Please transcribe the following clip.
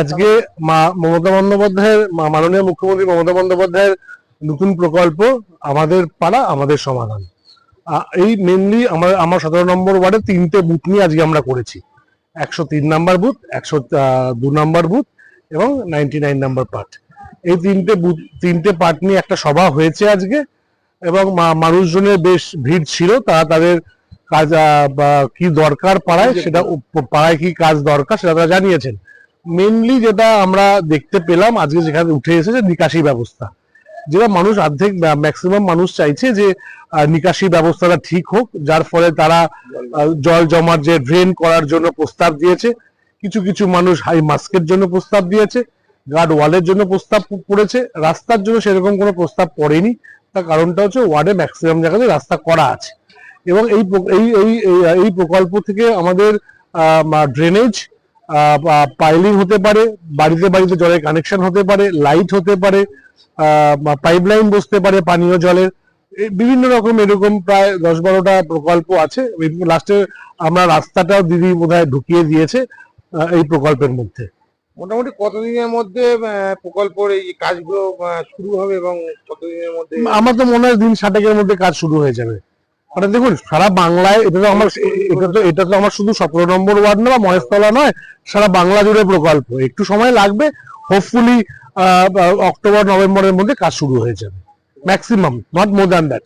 আজকে মমতা বন্দ্যোপাধ্যায়ের মাননীয় মুখ্যমন্ত্রী মমতা বন্দ্যোপাধ্যায়ের নতুন প্রকল্প আমাদের পাড়া, আমাদের সমাধান। এই মেনলি আমার আমার সতেরো নম্বর ওয়ার্ডে তিনটে বুথ নিয়ে আজকে আমরা করেছি। একশো তিন নাম্বার বুথ, একশো দু নাম্বার বুথ এবং নাইনটি নাইন নাম্বার পার্ট এই তিনটে বুথ, তিনটে পার্ট নিয়ে একটা সভা হয়েছে আজকে। এবং মানুষজনের বেশ ভিড় ছিল তারা তাদের কাজ কি দরকার পাড়ায় সেটা পাড়ায় কি কাজ দরকার সেটা তারা জানিয়েছেন। মেনলি যেটা আমরা দেখতে পেলাম আজকে যেখানে উঠে এসেছে নিকাশি ব্যবস্থা। যেটা মানুষ অর্ধেক ম্যাক্সিমাম মানুষ চাইছে যে নিকাশি ব্যবস্থাটা ঠিক হোক যার ফলে তারা জল জমার যে ড্রেন করার জন্য প্রস্তাব দিয়েছে কিছু কিছু মানুষ হাই মাস্কের জন্য প্রস্তাব দিয়েছে গার্ড ওয়ালের জন্য প্রস্তাব পড়েছে রাস্তার জন্য সেরকম কোনো প্রস্তাব পড়েনি। তার কারণটা হচ্ছে ওয়ার্ডে ম্যাক্সিমাম জায়গাতে রাস্তা করা আছে। এবং এই এই এই প্রকল্প থেকে আমাদের ড্রেনেজ পাইলিং হতে পারে, বাড়িতে বাড়িতে জলের কানেকশন হতে পারে লাইট হতে পারে পাইপলাইন বসতে পারে পানীয় জলের। বিভিন্ন রকম এরকম প্রায় দশ বারোটা প্রকল্প আছে। লাস্টে আমরা রাস্তাটাও দিদি বোধহয় ঢুকিয়ে দিয়েছে এই প্রকল্পের মধ্যে। মোটামুটি কতদিনের মধ্যে প্রকল্পের এই কাজগুলো শুরু হবে এবং কতদিনের মধ্যে আমার তো মনে হয় দিন ষাটেকের মধ্যে কাজ শুরু হয়ে যাবে। মানে দেখুন, সারা বাংলায় এটা তো আমার এটা তো এটা তো আমার শুধু সতেরো নম্বর ওয়ার্ড না বা মহেশতলা নয়, সারা বাংলা জুড়ে প্রকল্প। একটু সময় লাগবে হোপফুলি অক্টোবর, নভেম্বরের মধ্যে কাজ শুরু হয়ে যাবে। Maximum not more than that